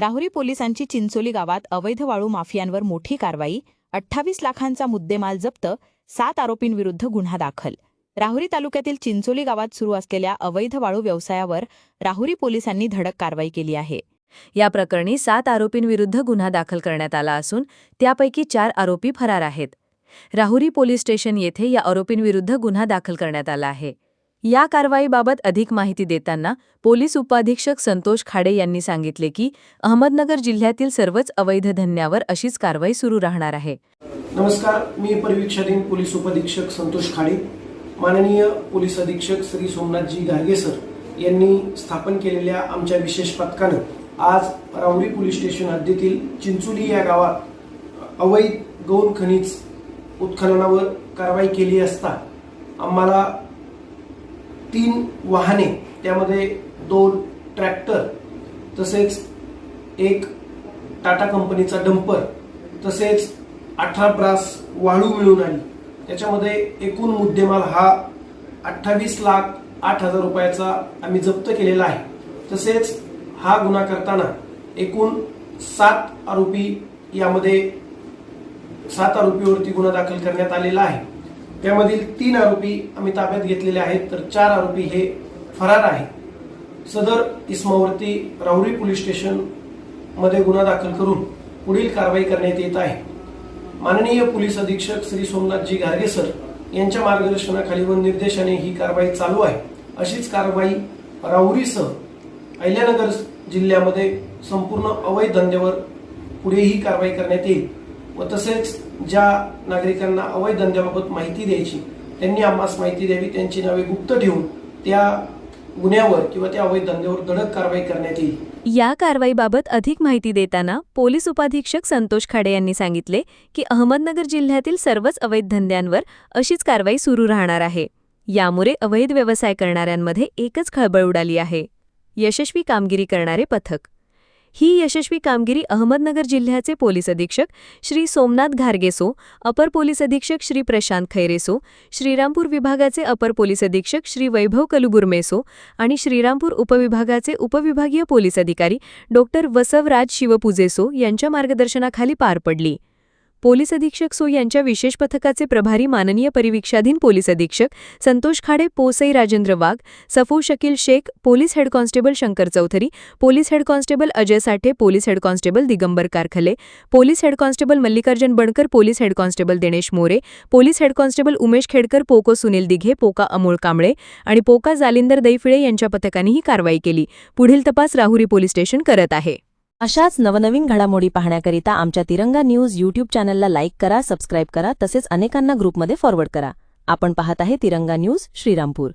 राहुरी पोलिसांची चिंचोली गावात अवैध वाळू माफियांवर मोठी कारवाई अठ्ठावीस लाखांचा मुद्देमाल जप्त सात आरोपींविरुद्ध गुन्हा दाखल. राहुरी तालुक्यातील चिंचोली गावात सुरू असलेल्या अवैध वाळू व्यवसायावर राहुरी पोलिसांनी धडक कारवाई केली आहे. या प्रकरणी सात आरोपींविरुद्ध गुन्हा दाखल करण्यात आला असून त्यापैकी चार आरोपी फरार आहेत. राहुरी पोलीस स्टेशन येथे या आरोपींविरुद्ध गुन्हा दाखल करण्यात आला आहे. या कारवाईबाबत अधिक माहिती देताना पोलीस उपाधीक्षक संतोष खाडे यांनी सांगितले की अहमदनगर जिल्ह्यातील सर्वच अवैध धन्यावर अशीच कारवाई सुरू राहणार आहे. नमस्कार मी परिवीक्षाधीन पोलीस उपाधीक्षक संतोष खाडे. माननीय पोलीस अधीक्षक श्री सोमनाथजी गार्गे सर यांनी स्थापन केलेल्या आमच्या विशेष पथकानं आज रावरी पोलीस स्टेशन हद्दीतील चिंचोली या गावात अवैध गौण खनिज उत्खननावर कारवाई केली असता आम्हाला तीन वाहने त्यामध्ये दोन ट्रॅक्टर तसेच एक टाटा कंपनीचा डंपर तसेच अठरा ब्रास वाळू मिळून आली. त्याच्यामध्ये एकूण मुद्देमाल हा अठ्ठावीस लाख आठ हजार रुपयाचा आम्ही जप्त केलेला आहे. तसेच हा गुन्हा करताना एकूण सात आरोपी यामध्ये सात आरोपीवरती गुन्हा दाखल करण्यात आलेला आहे. त्यामधील तीन आरोपी आम्ही ताब्यात घेतलेले आहेत. तर चार आरोपी हे फरार आहेत. सदर इसमावरती राहुरी पोलीस स्टेशनमध्ये गुन्हा दाखल करून पुढील कारवाई करण्यात येत आहे. माननीय पोलीस अधीक्षक श्री सोमनाथजी गारगे सर यांच्या मार्गदर्शनाखाली व निर्देशाने ही कारवाई चालू आहे. अशीच कारवाई राहुरीसह अहिल्यानगर जिल्ह्यामध्ये संपूर्ण अवैध धंद्यावर पुढेही कारवाई करण्यात येईल व तसेच ज्या नागरिकांना अवैध धंद्याबाबत माहिती द्यायची त्यांनी आम्हास माहिती द्यावी त्यांची नावे गुप्त ठेवून त्या गुन्ह्यावर किंवा त्या अवैध धंद्यावर धडक कारवाई करण्यात येईल. या कारवाईबाबत अधिक माहिती देताना पोलीस उपाधीक्षक संतोष खाडे यांनी सांगितले की अहमदनगर जिल्ह्यातील सर्वच अवैध धंद्यांवर अशीच कारवाई सुरू राहणार आहे. यामुळे अवैध व्यवसाय करणाऱ्यांमध्ये एकच खळबळ उडाली आहे. यशस्वी कामगिरी करणारे पथक ही यशस्वी कामगिरी अहमदनगर जिल्ह्याचे पोलीस अधीक्षक श्री सोमनाथ घारगेसो अपर पोलीस अधीक्षक श्री प्रशांत खैरेसो श्रीरामपूर विभागाचे अपर पोलीस अधीक्षक श्री वैभव कलुगुर्मेसो आणि श्रीरामपूर उपविभागाचे उपविभागीय पोलीस अधिकारी डॉक्टर वसवराज शिवपूजेसो यांच्या मार्गदर्शनाखाली पार पडली. पोलीस अधीक्षक सो यांच्या विशेष पथकाचे प्रभारी माननीय परिवीक्षाधीन पोलीस अधीक्षक संतोष खाडे पोसई Rajendra Wagh सफू Shakeel Shaikh police head constable Shankar Chaudhari police head constable Ajay Sathe police head constable Digambar Karkhale police head constable Mallikarjun Bankar police head constable Dinesh More police head constable Umesh Khedkar Poco Sunil Dighe पोका अमोल कांबळे आणि पोका जालिंदर दैफिळे यांच्या पथकाने ही कारवाई केली. पुढील तपास Rahuri police station करत आहे. अशाच नवनवीन घडामोडी पाहण्याकरिता आमच्या तिरंगा न्यूज यूट्यूब चॅनलला लाईक करा सबस्क्राईब करा तसेच अनेकांना ग्रुपमध्ये फॉरवर्ड करा. आपण पाहत आहे तिरंगा न्यूज श्रीरामपूर.